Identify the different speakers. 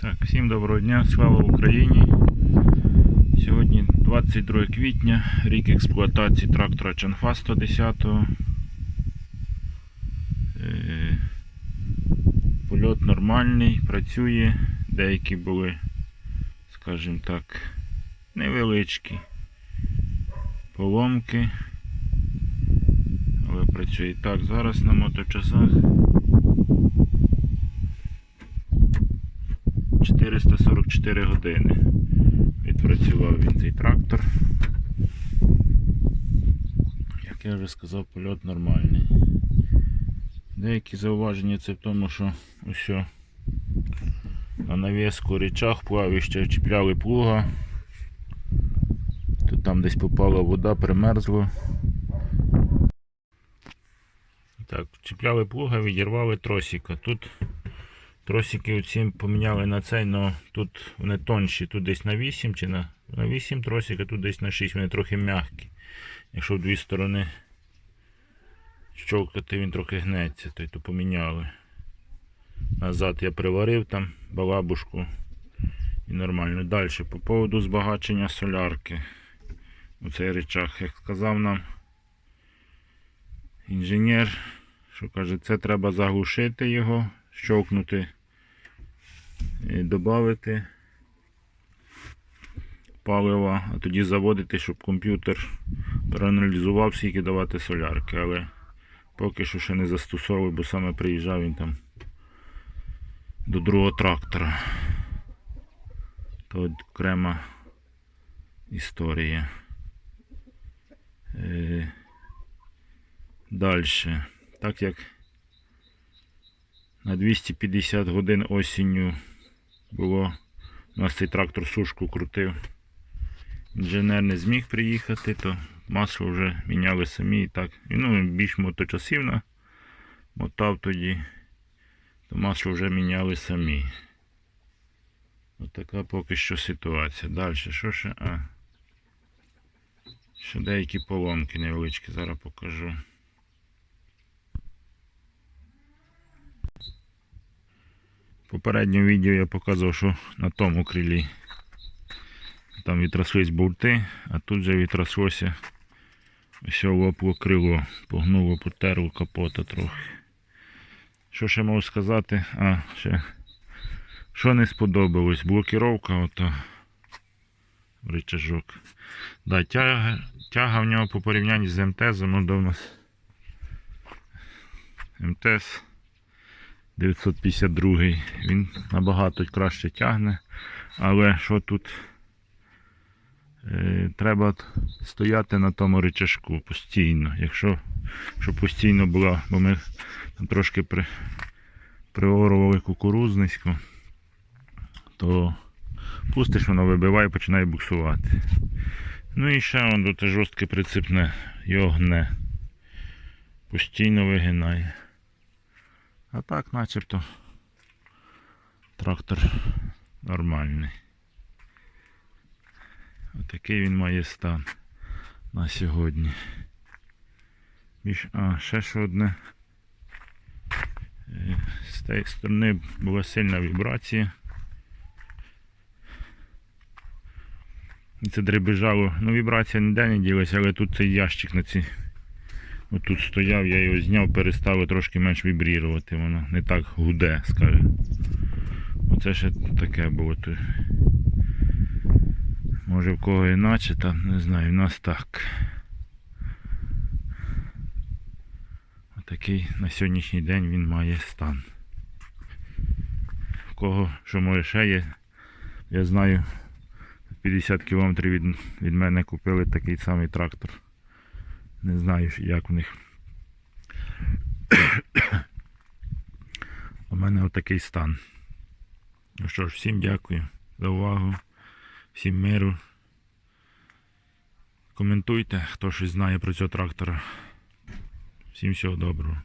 Speaker 1: Так, всім доброго дня, слава Україні. Сьогодні 22 квітня, рік експлуатації трактора Чанфа 110. Е, Польот нормальний, працює. Деякі були, скажімо так, невеличкі поломки. Але працює так зараз на моточасах. 444 години відпрацював він цей трактор. Як я вже сказав, польот нормальний. Деякі зауваження це в тому, що усе на навіску речах плавіще чіпляли плуга. Тут там десь попала вода, примерзло. Так, чіпляли плуга, відірвали тросика. Тут Тросики оці поміняли на цей, але тут вони тонші, тут десь на 8 чи на, на 8 тросик, а тут десь на 6, вони трохи м'які. Якщо в дві сторони щовкати, він трохи гнеться, то й то поміняли. Назад я приварив там балабушку і нормально. Далі по поводу збагачення солярки. У цей речах, як сказав нам інженер, що каже, це треба заглушити його, щовкнути додати палива, а тоді заводити, щоб комп'ютер проаналізував, скільки давати солярки, але поки що ще не застосовую, бо саме приїжджав він там до другого трактора. То окрема історія. Е, Далі. Так як на 250 годин осінню було. У нас цей трактор сушку крутив. Інженер не зміг приїхати, то масло вже міняли самі і так. І, ну, більш моточасивно мотав тоді, то масло вже міняли самі. Ось така поки що ситуація. Далі, що ще? А. Ще деякі поломки невеличкі, зараз покажу. Попередньому відео я показував, що на тому крилі там відрослись болти, а тут вже відрослося ось лопло крило, погнуло, потерло капота трохи. Що ще можу сказати? А, ще що не сподобалось? Блокіровка ото рычажок. Да, тяга, тяга в нього по порівнянні з МТЗ, ну до нас МТЗ 952 він набагато краще тягне. Але що тут е, треба стояти на тому рычажку постійно. Якщо щоб постійно була, бо ми там трошки при, приорували кукурузниську, то пустиш, воно вибиває і починає буксувати. Ну і ще он тут жорстке прицепне, його гне. Постійно вигинає. А так начебто трактор нормальний. Отакий він має стан на сьогодні. А, ще що одне. Е, З тієї сторони була сильна вібрація. І це дребежало. Ну вібрація ніде не ділася, але тут цей ящик на ці Отут стояв, я його зняв, перестав трошки менш вібрірувати, воно не так гуде, скажімо. Оце ще таке було тут. Може в кого іначе, там не знаю, в нас так. Отакий на сьогоднішній день він має стан. В кого що може ще є, я знаю, 50 км від, від мене купили такий самий трактор. Не знаю, як в них. У мене отакий стан. Ну що ж, всім дякую за увагу, всім миру. Коментуйте, хто щось знає про цього трактора. Всім всього доброго.